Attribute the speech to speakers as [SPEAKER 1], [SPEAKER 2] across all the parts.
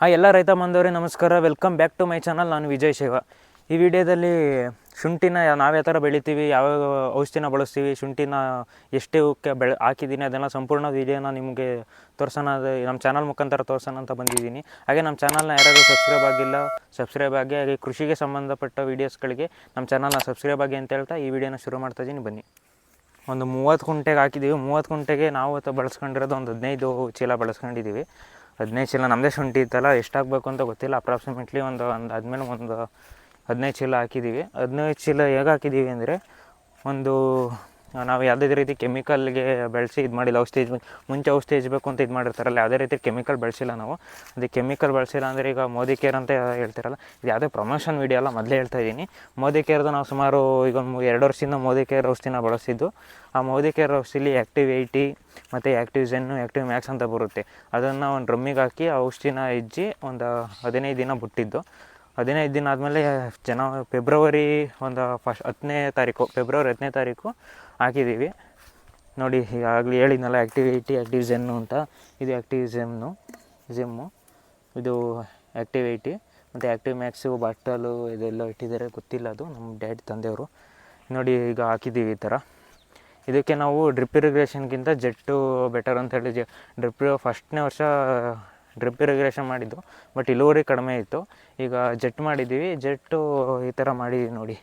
[SPEAKER 1] Hi ಎಲ್ಲ ರೈತ ಬಾಂಧವರೇ ನಮಸ್ಕಾರ. Welcome back to my channel ನಾನು ವಿಜಯ್ ಶಿವ ಈ ವಿಡಿಯೋದಲ್ಲಿ ಶುಂಠಿನ ನಾವು ಯಾವ ಥರ ಬೆಳಿತೀವಿ, ಯಾವ ಔಷಧಿನ ಬಳಸ್ತೀವಿ, ಶುಂಠಿನ ಎಷ್ಟಕ್ಕೆ ಬೆಳೆ ಹಾಕಿದ್ದೀನಿ ಅದೆಲ್ಲ ಸಂಪೂರ್ಣ ವಿಡಿಯೋನ ನಿಮಗೆ ತೋರ್ಸೋಣ. ಅದು ನಮ್ಮ ಚಾನಲ್ ಮುಖಾಂತರ ತೋರ್ಸೋಣ ಅಂತ ಬಂದಿದ್ದೀನಿ. ಹಾಗೆ ನಮ್ಮ ಚಾನಲ್ನ ಯಾರಾದರೂ ಸಬ್ಸ್ಕ್ರೈಬ್ ಆಗಿಲ್ಲ ಸಬ್ಸ್ಕ್ರೈಬ್ ಆಗಿ, ಹಾಗೆ ಕೃಷಿಗೆ ಸಂಬಂಧಪಟ್ಟ ವೀಡಿಯೋಸ್ಗಳಿಗೆ ನಮ್ಮ ಚಾನಲ್ನ ಸಬ್ಸ್ಕ್ರೈಬ್ ಆಗಿ ಅಂತ ಹೇಳ್ತಾ ಈ ವಿಡಿಯೋನ ಶುರು ಮಾಡ್ತಾ ಇದ್ದೀನಿ. ಬನ್ನಿ. ಒಂದು ಮೂವತ್ತು ಗುಂಟೆಗೆ ಹಾಕಿದ್ದೀವಿ ಮೂವತ್ತು ಗುಂಟೆಗೆ ನಾವು ಅಥವಾ ಬಳಸ್ಕೊಂಡಿರೋದು ಒಂದು ಹದಿನೈದು ಚೀಲ ಬಳಸ್ಕೊಂಡಿದ್ದೀವಿ ಹದಿನೈದು ಚೀಲ ನಮ್ಮದೇ ಶುಂಠಿ ಇತ್ತಲ್ಲ, ಎಷ್ಟಾಗಬೇಕು ಅಂತ ಗೊತ್ತಿಲ್ಲ. ಅಪ್ರಾಕ್ಸಿಮೇಟ್ಲಿ ಒಂದು ಒಂದು ಆದಮೇಲೆ ಒಂದು ಹದಿನೈದು ಚೀಲ ಹಾಕಿದ್ದೀವಿ ಹದಿನೈದು ಚೀಲ ಹೇಗೆ ಹಾಕಿದ್ದೀವಿ ಅಂದರೆ, ಒಂದು ನಾವು ಯಾವುದೇ ರೀತಿ ಕೆಮಿಕಲ್ಗೆ ಬೆಳೆಸಿ ಇದು ಮಾಡಿಲ್ಲ, ಔಷಧಿ. ಮುಂಚೆ ಔಷಧಿ ಹಚ್ಚಬೇಕು ಅಂತ ಇದು ಮಾಡಿರ್ತಾರಲ್ಲ, ಯಾವುದೇ ರೀತಿ ಕೆಮಿಕಲ್ ಬೆಳೆಸಿಲ್ಲ ನಾವು. ಅದು ಕೆಮಿಕಲ್ ಬಳಸಿಲ್ಲ ಅಂದರೆ ಈಗ ಮೋದಿ ಕೇರ್ ಅಂತ ಹೇಳ್ತಿರಲ್ಲ, ಇದು ಯಾವುದೇ ಪ್ರಮೋಷನ್ ವೀಡಿಯೋ ಅಲ್ಲ, ಮೊದಲೇ ಹೇಳ್ತಾ ಇದ್ದೀನಿ. ಮೋದಿ ಕೇರ್ದು ನಾವು ಸುಮಾರು ಈಗ ಎರಡು ವರ್ಷದಿಂದ ಮೋದಿ ಕೇರ್ ಔಷಧಿನ ಬಳಸಿದ್ದು. ಆ ಮೋದಿ ಕೇರ್ ಔಷಧಿಲಿ ಆ್ಯಕ್ಟಿವ್ ಏಯ್ಟಿ ಮತ್ತು ಆ್ಯಕ್ಟಿವ್ ಜೆನ್ನು ಆ್ಯಕ್ಟಿವ್ ಮ್ಯಾಕ್ಸ್ ಅಂತ ಬರುತ್ತೆ. ಅದನ್ನು ಒಂದು ಡ್ರಮ್ಮಿಗೆ ಹಾಕಿ ಆ ಔಷಧಿನ ಹೆಜ್ಜಿ ಒಂದು ಹದಿನೈದು ದಿನ ಬಿಟ್ಟಿದ್ದು. ಹದಿನೈದು ದಿನ ಆದಮೇಲೆ ಜನ ಫೆಬ್ರವರಿ ಒಂದು ಫಸ್ಟ್ ಹತ್ತನೇ ತಾರೀಕು, ಫೆಬ್ರವರಿ ಹತ್ತನೇ ತಾರೀಕು ಹಾಕಿದ್ದೀವಿ. ನೋಡಿ ಈಗಾಗಲೇ ಹೇಳಿದ್ನಲ್ಲ ಆ್ಯಕ್ಟಿವಿಟಿ ಆ್ಯಕ್ಟಿವ್ ಜೆನ್ನು ಅಂತ. ಇದು ಆ್ಯಕ್ಟಿವ್ ಜೆನ್ನು ಜಿಮ್ಮು ಇದು ಆ್ಯಕ್ಟಿವಿಟಿ ಮತ್ತು ಆ್ಯಕ್ಟಿವ್ ಮ್ಯಾಕ್ಸು ಬಾಟಲು ಇದೆಲ್ಲ ಇಟ್ಟಿದ್ದಾರೆ. ಗೊತ್ತಿಲ್ಲ ಅದು, ನಮ್ಮ ಡ್ಯಾಡ್ ತಂದೆಯವರು. ನೋಡಿ, ಈಗ ಹಾಕಿದ್ದೀವಿ ಈ ಥರ. ಇದಕ್ಕೆ ನಾವು ಡ್ರಿಪ್ ಇರಿಗ್ರೇಷನ್ಗಿಂತ ಜೆಟ್ಟು ಬೆಟರ್ ಅಂತ ಹೇಳಿ ಡ್ರಿಪ್ ಫಸ್ಟ್ನೇ ವರ್ಷ ಡ್ರಿಪ್ ಇರಿಗ್ರೇಷನ್ ಮಾಡಿದ್ದು ಬಟ್ ಇಳುವರಿ ಕಡಿಮೆ ಇತ್ತು. ಈಗ ಜೆಟ್ ಮಾಡಿದ್ದೀವಿ. ಜೆಟ್ಟು ಈ ಥರ ಮಾಡಿದ್ದೀವಿ ನೋಡಿ.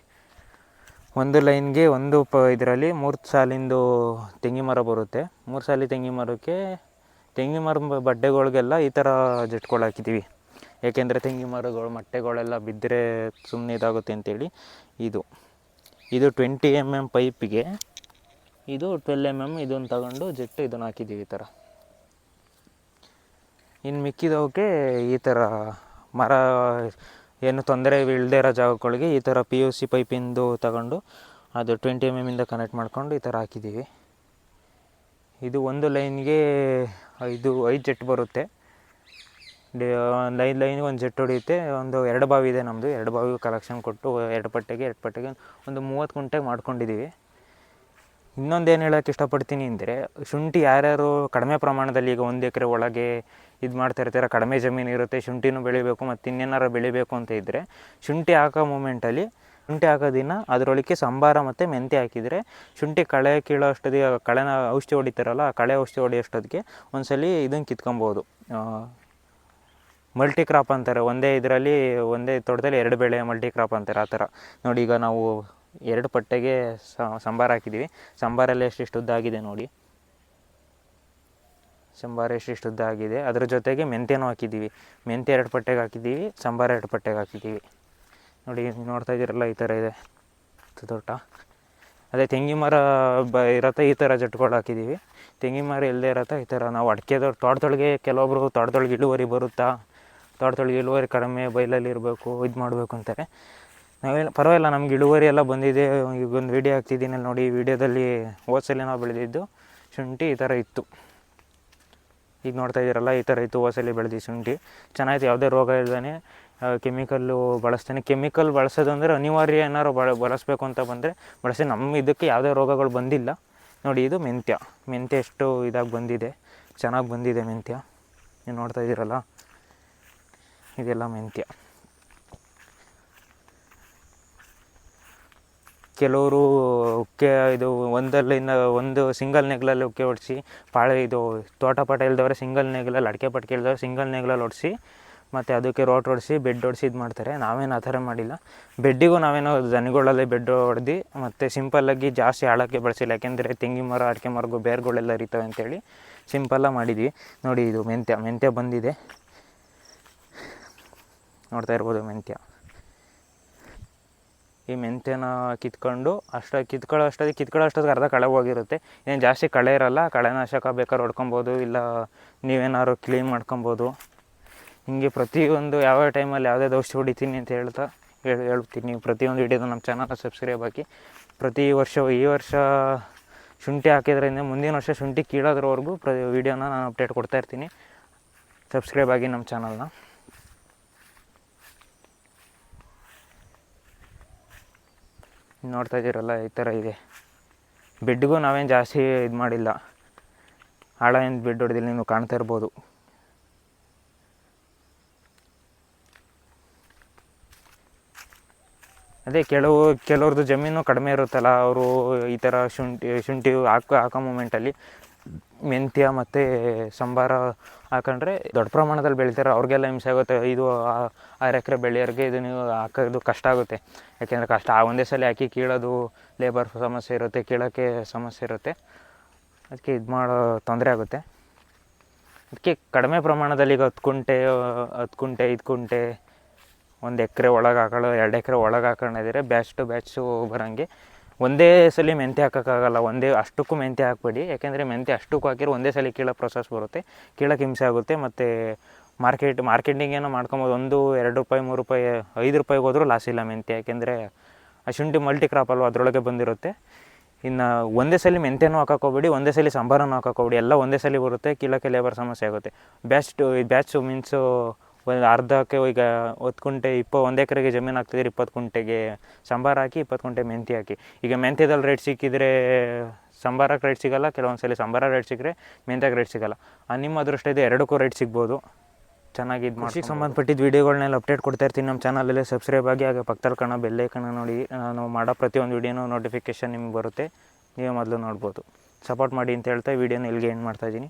[SPEAKER 1] ಒಂದು ಲೈನ್ಗೆ ಒಂದು ಪ ಇದರಲ್ಲಿ ಮೂರು ಸಾಲಿಂದು ತೆಂಗಿನ ಮರ ಬರುತ್ತೆ. ಮೂರು ಸಾಲಿ ತೆಂಗಿನ ಮರಕ್ಕೆ ತೆಂಗಿನ ಮರ ಬಡ್ಡೆಗಳಿಗೆಲ್ಲ ಈ ಥರ ಜೆಟ್ಗಳು ಹಾಕಿದ್ದೀವಿ. ಏಕೆಂದರೆ ತೆಂಗಿನ ಮರಗಳು, ಮಟ್ಟೆಗಳೆಲ್ಲ ಬಿದ್ದರೆ ಸುಮ್ಮನೆ ಇದಾಗುತ್ತೆ ಅಂತೇಳಿ ಇದು. ಇದು ಟ್ವೆಂಟಿ ಎಂ ಎಂ ಪೈಪಿಗೆ ಇದು ಟ್ವೆಲ್ ಎಂ ಎಂ ಇದನ್ನು ತಗೊಂಡು ಜೆಟ್ಟು ಇದನ್ನು ಹಾಕಿದ್ದೀವಿ ಈ ಥರ ಇನ್ನು ಮಿಕ್ಕಿದವಕ್ಕೆ ಈ ಥರ ಮರ, ಏನು ತೊಂದರೆ ಇಲ್ಲದೇ ಇರೋ ಜಾಗಗಳಿಗೆ ಈ ಥರ ಪಿ ಯು ಸಿ ಪೈಪಿಂದು ತಗೊಂಡು ಅದು ಟ್ವೆಂಟಿ ಎಂ ಎಮ್ಮಿಂದ ಕನೆಕ್ಟ್ ಮಾಡ್ಕೊಂಡು ಈ ಥರ ಹಾಕಿದ್ದೀವಿ. ಇದು ಒಂದು ಲೈನ್ಗೆ ಐದು ಐದು ಜೆಟ್ ಬರುತ್ತೆ. ಒಂದು ಐದು ಲೈನ್ಗೆ ಒಂದು ಜೆಟ್ ಹೊಡೆಯುತ್ತೆ. ಒಂದು ಎರಡು ಬಾವಿ ಇದೆ ನಮ್ಮದು ಎರಡು ಬಾವಿ ಕಲೆಕ್ಷನ್ ಕೊಟ್ಟು ಎರಡು ಪಟ್ಟೆಗೆ ಎರಡು ಪಟ್ಟೆಗೆ ಒಂದು ಮೂವತ್ತು ಗುಂಟೆಗೆ ಮಾಡ್ಕೊಂಡಿದ್ದೀವಿ. ಇನ್ನೊಂದು ಏನು ಹೇಳೋಕ್ಕೆ ಇಷ್ಟಪಡ್ತೀನಿ ಅಂದರೆ ಶುಂಠಿ ಯಾರ್ಯಾರು ಕಡಿಮೆ ಪ್ರಮಾಣದಲ್ಲಿ ಈಗ ಒಂದು ಎಕರೆ ಒಳಗೆ ಇದು ಮಾಡ್ತಾ ಇರ್ತಾರೆ, ಕಡಿಮೆ ಜಮೀನು ಇರುತ್ತೆ, ಶುಂಠಿನೂ ಬೆಳಿಬೇಕು ಮತ್ತು ಇನ್ನೇನಾರು ಬೆಳಿಬೇಕು ಅಂತ ಇದ್ದರೆ ಶುಂಠಿ ಹಾಕೋ ಮೂಮೆಂಟಲ್ಲಿ ಶುಂಠಿ ಹಾಕೋ ದಿನ ಅದರೊಳಗೆ ಸಂಬಾರ ಮತ್ತು ಮೆಂತ್ಯ ಹಾಕಿದರೆ ಶುಂಠಿ ಕಳೆ ಕೀಳೋ ಅಷ್ಟೊತ್ತಿಗೆ ಕಳೆನ ಔಷಧಿ ಹೊಡಿತಾರಲ್ಲ ಕಳೆ ಔಷಧಿ ಹೊಡಿಯೋಷ್ಟೊತ್ತಿಗೆ ಸಲ ಇದನ್ನು ಕಿತ್ಕೊಬೋದು. ಮಲ್ಟಿ ಕ್ರಾಪ್ ಅಂತಾರೆ, ಒಂದೇ ಇದರಲ್ಲಿ ಒಂದೇ ತೋಟದಲ್ಲಿ ಎರಡು ಬೆಳೆ ಮಲ್ಟಿ ಕ್ರಾಪ್ ಅಂತಾರೆ, ಆ ಥರ. ನೋಡಿ ಈಗ ನಾವು ಎರಡು ಪಟ್ಟೆಗೆ ಸಂಬಾರ ಹಾಕಿದ್ದೀವಿ. ಸಂಬಾರಲ್ಲಿ ಎಷ್ಟೆಷ್ಟು ಉದ್ದ ಆಗಿದೆ ನೋಡಿ. ಸಂಬಾರ ಎಷ್ಟೆಷ್ಟು ಉದ್ದ ಆಗಿದೆ. ಅದ್ರ ಜೊತೆಗೆ ಮೆಂತ್ಯನೂ ಹಾಕಿದ್ದೀವಿ. ಮೆಂತ್ಯ ಎರಡು ಪಟ್ಟೆಗೆ ಹಾಕಿದ್ದೀವಿ. ಸಂಬಾರ ಎರಡು ಪಟ್ಟೆಗೆ ಹಾಕಿದ್ದೀವಿ. ನೋಡಿ, ನೋಡ್ತಾ ಇದ್ದೀರಲ್ಲ, ಈ ಥರ ಇದೆ. ತೋಟ. ಅದೇ ತೆಂಗಿನ ಮರ ಬ, ಇರತ್ತೆ, ಈ ಥರ ಜಟ್ಗಳು ಹಾಕಿದ್ದೀವಿ. ತೆಂಗಿನ ಮರ ಇಲ್ಲದೆ ಇರತ್ತೆ, ಈ ಥರ. ನಾವು ಅಡಿಕೆದವ್ರು ತೋಟದೊಳಗೆ ಕೆಲವೊಬ್ರು ತೋಟದೊಳಗೆ ಇಳುವರಿ ಬರುತ್ತಾ? ತೋಟದೊಳಗೆ ಇಳುವರಿ ಕಡಿಮೆ, ಬೈಲಲ್ಲಿ ಇರಬೇಕು, ಇದು ಮಾಡಬೇಕು ಅಂತಾರೆ. ನಾವೆಲ್ಲ, ಪರವಾಗಿಲ್ಲ, ನಮ್ಗೆ ಇಳುವರಿ ಎಲ್ಲ ಬಂದಿದೆ. ಈಗ ಒಂದು ವೀಡಿಯೋ ಹಾಕ್ತಿದ್ದೀನಿ, ನೋಡಿ, ಈ ವಿಡಿಯೋದಲ್ಲಿ ಹೋದ್ಸಲಿ ನಾವು ಬೆಳೆದಿದ್ದು, ಶುಂಠಿ ಈ ಥರ ಇತ್ತು. ಈಗ ನೋಡ್ತಾ ಇದ್ದೀರಲ್ಲ, ಈ ಥರ ಇತ್ತು ಹೋಸಲಿ ಬೆಳೆದಿ ಶುಂಠಿ. ಚೆನ್ನಾಗಿತ್ತು, ಯಾವುದೇ ರೋಗ ಇಲ್ಲದೇ ಕೆಮಿಕಲ್ಲು ಬಳಸ್ತಾನೆ. ಕೆಮಿಕಲ್ ಬಳಸೋದು ಅಂದರೆ ಅನಿವಾರ್ಯ ಏನಾರು ಬಳ, ಬಳಸಬೇಕು ಅಂತ ಬಂದರೆ, ಬಳಸಿ. ನಮ್ಮ ಇದಕ್ಕೆ ಯಾವುದೇ ರೋಗಗಳು ಬಂದಿಲ್ಲ. ನೋಡಿ, ಇದು ಮೆಂತ್ಯ. ಮೆಂತ್ಯ ಎಷ್ಟು ಇದಾಗಿ ಬಂದಿದೆ. ಚೆನ್ನಾಗಿ ಬಂದಿದೆ ಮೆಂತ್ಯ. ನೀವು ನೋಡ್ತಾ ಇದ್ದೀರಲ್ಲ? ಇದೆಲ್ಲ ಮೆಂತ್ಯ. ಕೆಲವರು ಉಕ್ಕೆ ಇದು ಒಂದಲ್ಲಿಂದ ಒಂದು ಸಿಂಗಲ್ ನೆಗ್ಲಲ್ಲಿ ಉಕ್ಕೆ ಹೊಡಿಸಿ ಪಾಳೆ ಇದು ತೋಟ ಪಾಟ ಇಲ್ದವ್ರೆ ಸಿಂಗಲ್ ನೆಗ್ಲಲ್ಲಿ ಅಡಿಕೆ ಪಟ್ಕೆ ಇಲ್ದವ್ರೆ ಸಿಂಗಲ್ ನೆಗ್ಲಲ್ಲಿ ಹೊಡಿಸಿ ಮತ್ತು ಅದಕ್ಕೆ ರೋಟ್ ಹೊಡಿಸಿ ಬೆಡ್ ಹೊಡಿಸಿ ಇದು ಮಾಡ್ತಾರೆ. ನಾವೇನು ಆ ಥರ ಮಾಡಿಲ್ಲ. ಬೆಡ್ಡಿಗೂ ನಾವೇನೋ ದನಿಗಳಲ್ಲಿ ಬೆಡ್ ಹೊಡೆದು ಮತ್ತು ಸಿಂಪಲ್ಲಾಗಿ ಜಾಸ್ತಿ ಆಳಕ್ಕೆ ಬಳಸಿಲ್ಲ. ಯಾಕೆಂದರೆ ತೆಂಗಿನ ಮರ, ಅಡಿಕೆ ಮರಗೂ ಬೇರ್ಗಳೆಲ್ಲ ಇರ್ತವೆ ಅಂತೇಳಿ ಸಿಂಪಲ್ಲಾಗಿ ಮಾಡಿದ್ವಿ. ನೋಡಿ ಇದು ಮೆಂತ್ಯ. ಮೆಂತ್ಯ ಬಂದಿದೆ. ನೋಡ್ತಾ ಇರ್ಬೋದು ಮೆಂತ್ಯ. ಈ ಮೆಂತ್ಯನ ಕಿತ್ಕೊಂಡು ಅಷ್ಟ ಕಿತ್ಕೊಳ್ಳೋ ಅಷ್ಟೊತ್ತಿಗೆ ಕಿತ್ಕೊಳ್ಳೋ ಅಷ್ಟೊತ್ತಿಗೆ ಅರ್ಧ ಕಳೆ ಹೋಗಿರುತ್ತೆ. ಏನು ಜಾಸ್ತಿ ಕಳೆ ಇರಲ್ಲ, ಕಳೆನಾಶಕ ಬೇಕಾದ್ರೆ ಹೊಡ್ಕೊಬೋದು, ಇಲ್ಲ ನೀವೇನಾದ್ರು ಕ್ಲೀನ್ ಮಾಡ್ಕೊಬೋದು. ಹಿಂಗೆ ಪ್ರತಿಯೊಂದು ಯಾವ ಟೈಮಲ್ಲಿ ಯಾವುದೇ ಔಷಧಿ ಹೊಡಿತೀನಿ ಅಂತ ಹೇಳ್ತಾ ಹೇಳಿ ಹೇಳ್ತೀನಿ. ಪ್ರತಿಯೊಂದು ವಿಡಿಯೋದು ನಮ್ಮ ಚಾನಲ್ನ ಸಬ್ಸ್ಕ್ರೈಬ್ ಹಾಕಿ. ಪ್ರತಿ ವರ್ಷ, ಈ ವರ್ಷ ಶುಂಠಿ ಹಾಕಿದ್ರಿಂದ ಮುಂದಿನ ವರ್ಷ ಶುಂಠಿ ಕೀಳೋದ್ರವರೆಗೂ ಪ್ರ ವೀಡಿಯೋನ ನಾನು ಅಪ್ಡೇಟ್ ಕೊಡ್ತಾಯಿರ್ತೀನಿ ಸಬ್ಸ್ಕ್ರೈಬ್ ಆಗಿ ನಮ್ಮ ಚಾನಲ್ನ ನೋಡ್ತಾ ಇದ್ದೀರಲ್ಲ ಈ ಥರ ಇದೆ. ಬೆಡ್ಗೂ ನಾವೇನು ಜಾಸ್ತಿ ಇದು ಮಾಡಿಲ್ಲ. ಆಳ ಏನು ಬೆಡ್ ಹೊಡೆದಿಲ್ಲ, ನೀವು ಕಾಣ್ತಾ ಇರ್ಬೋದು. ಅದೇ ಕೆಲವು ಕೆಲವ್ರದ್ದು ಜಮೀನು ಕಡಿಮೆ ಇರುತ್ತಲ್ಲ, ಅವರು ಈ ಥರ ಶುಂಠಿ ಶುಂಠಿ ಹಾಕೋ ಹಾಕೋ ಮೂಮೆಂಟಲ್ಲಿ ಮೆಂತ್ಯ ಮತ್ತು ಸಂಬಾರ ಹಾಕೊಂಡ್ರೆ ದೊಡ್ಡ ಪ್ರಮಾಣದಲ್ಲಿ ಬೆಳಿತಾರೆ. ಅವ್ರಿಗೆಲ್ಲ ಹಿಂಸೆ ಆಗುತ್ತೆ. ಇದು ಆರು ಎಕರೆ ಬೆಳೆಯೋರಿಗೆ ಇದು ನೀವು ಹಾಕೋದು ಕಷ್ಟ ಆಗುತ್ತೆ. ಯಾಕೆಂದರೆ ಕಷ್ಟ, ಆ ಒಂದೇ ಸಲ ಹಾಕಿ ಕೀಳೋದು ಲೇಬರ್ ಸಮಸ್ಯೆ ಇರುತ್ತೆ ಕೀಳೋಕ್ಕೆ ಸಮಸ್ಯೆ ಇರುತ್ತೆ. ಅದಕ್ಕೆ ಇದು ಮಾಡೋ ತೊಂದರೆ ಆಗುತ್ತೆ. ಅದಕ್ಕೆ ಕಡಿಮೆ ಪ್ರಮಾಣದಲ್ಲಿ ಈಗ ಹತ್ತು ಕುಂಟೆ ಹತ್ತು ಕುಂಟೆ, ಐದು ಕುಂಟೆ, ಒಂದು ಎಕರೆ ಒಳಗೆ ಹಾಕೊಳ್ಳೋ ಎರಡು ಎಕರೆ ಒಳಗೆ ಹಾಕೊಂಡಿದ್ರೆ ಬ್ಯಾಚ್ ಟು ಬ್ಯಾಚು ಬರೋಂಗೆ ಒಂದೇ ಸಲ ಮೆಂತ್ಯ ಹಾಕೋಕ್ಕಾಗಲ್ಲ, ಒಂದೇ ಅಷ್ಟಕ್ಕೂ ಮೆಂತ್ಯ ಹಾಕಬೇಡಿ. ಯಾಕೆಂದರೆ ಮೆಂತ್ಯ ಅಷ್ಟಕ್ಕೂ ಹಾಕಿರೋ ಒಂದೇ ಸಲ ಕೀಳೋ ಪ್ರೊಸೆಸ್ ಬರುತ್ತೆ. ಕೀಳಕ್ಕೆ ಹಿಂಸೆ ಆಗುತ್ತೆ. ಮತ್ತು ಮಾರ್ಕೆಟ್ ಮಾರ್ಕೆಟಿಂಗ್ ಏನೋ ಮಾಡ್ಕೊಬೋದು. ಒಂದು, ಎರಡು ರೂಪಾಯಿ, ಮೂರು ರೂಪಾಯಿ, ಐದು ರೂಪಾಯಿಗೆ ಹೋದರೂ ಲಾಸ್ ಇಲ್ಲ ಮೆಂತ್ಯ. ಯಾಕೆಂದರೆ ಶುಂಠಿ ಮಲ್ಟಿ ಕ್ರಾಪ್ ಅಲ್ವಾ, ಅದರೊಳಗೆ ಬಂದಿರುತ್ತೆ. ಇನ್ನು ಒಂದೇ ಸಲ ಮೆಂತ್ಯನೂ ಹಾಕೋಕೋಬೇಡಿ ಒಂದೇ ಸಲ ಸಾಂಬಾರನ್ನು ಹಾಕೋಕೋಬೇಡಿ ಎಲ್ಲ ಒಂದೇ ಸಲ ಬರುತ್ತೆ. ಕೀಳಕ್ಕೆ ಲೇಬರ್ ಸಮಸ್ಯೆ ಆಗುತ್ತೆ. ಬ್ಯಾಚ್ ಟು ಬ್ಯಾಚು ಮೀನ್ಸು ಒಂದು ಅರ್ಧಕ್ಕೆ ಈಗ ಹತ್ತು ಕುಂಟೆ ಇಪ್ಪ ಒಂದು ಎಕರೆಗೆ ಜಮೀನು ಹಾಕ್ತಿದ್ರೆ ಇಪ್ಪತ್ತು ಕುಂಟೆಗೆ ಸಾಂಬಾರು ಹಾಕಿ ಇಪ್ಪತ್ತು ಕುಂಟೆ ಮೆಂತ್ಯ ಹಾಕಿ. ಈಗ ಮೆಂತ್ಯದಲ್ಲಿ ರೇಟ್ ಸಿಕ್ಕಿದ್ರೆ ಸಾಂಬಾರಕ್ಕೆ ರೇಟ್ ಸಿಗೋಲ್ಲ ಕೆಲವೊಂದು ಸಲ ಸಾಂಬಾರ ರೇಟ್ ಸಿಕ್ಕರೆ ಮೆಂತ್ಯಕ್ಕೆ ರೇಟ್ ಸಿಗಲ್ಲ. ಆ ನಿಮ್ಮ ಅದೃಷ್ಟ ಇದೆ ಎರಡಕ್ಕೂ ರೇಟ್ ಸಿಗ್ಬೋದು. ಚೆನ್ನಾಗಿ ಇದು ಕೃಷಿಗೆ ಸಂಬಂಧಪಟ್ಟಿದ್ದ ವೀಡಿಯೋಗಳನ್ನೆಲ್ಲ ಅಪ್ಡೇಟ್ ಕೊಡ್ತಾ ಇರ್ತೀನಿ. ನಮ್ಮ ಚಾನಲಲ್ಲೇ ಸಬ್ಸ್ಕ್ರೈಬ್ ಆಗಿ ಹಾಗೆ ಪಕ್ಕದಲ್ಲಿ ಕಾಣೋ ಕಣ ನೋಡಿ ನಾವು ಮಾಡೋ ಪ್ರತಿಯೊಂದು ವೀಡಿಯೋನೂ ನೋಟಿಫಿಕೇಷನ್ ನಿಮ್ಗೆ ಬರುತ್ತೆ. ನೀವು ಮೊದಲು ನೋಡ್ಬೋದು. ಸಪೋರ್ಟ್ ಮಾಡಿ ಅಂತ ಹೇಳ್ತಾ ವೀಡಿಯೋನ ಇಲ್ಲಿಗೆ ಎಂಡ್ ಮಾಡ್ತಾಯಿದ್ದೀನಿ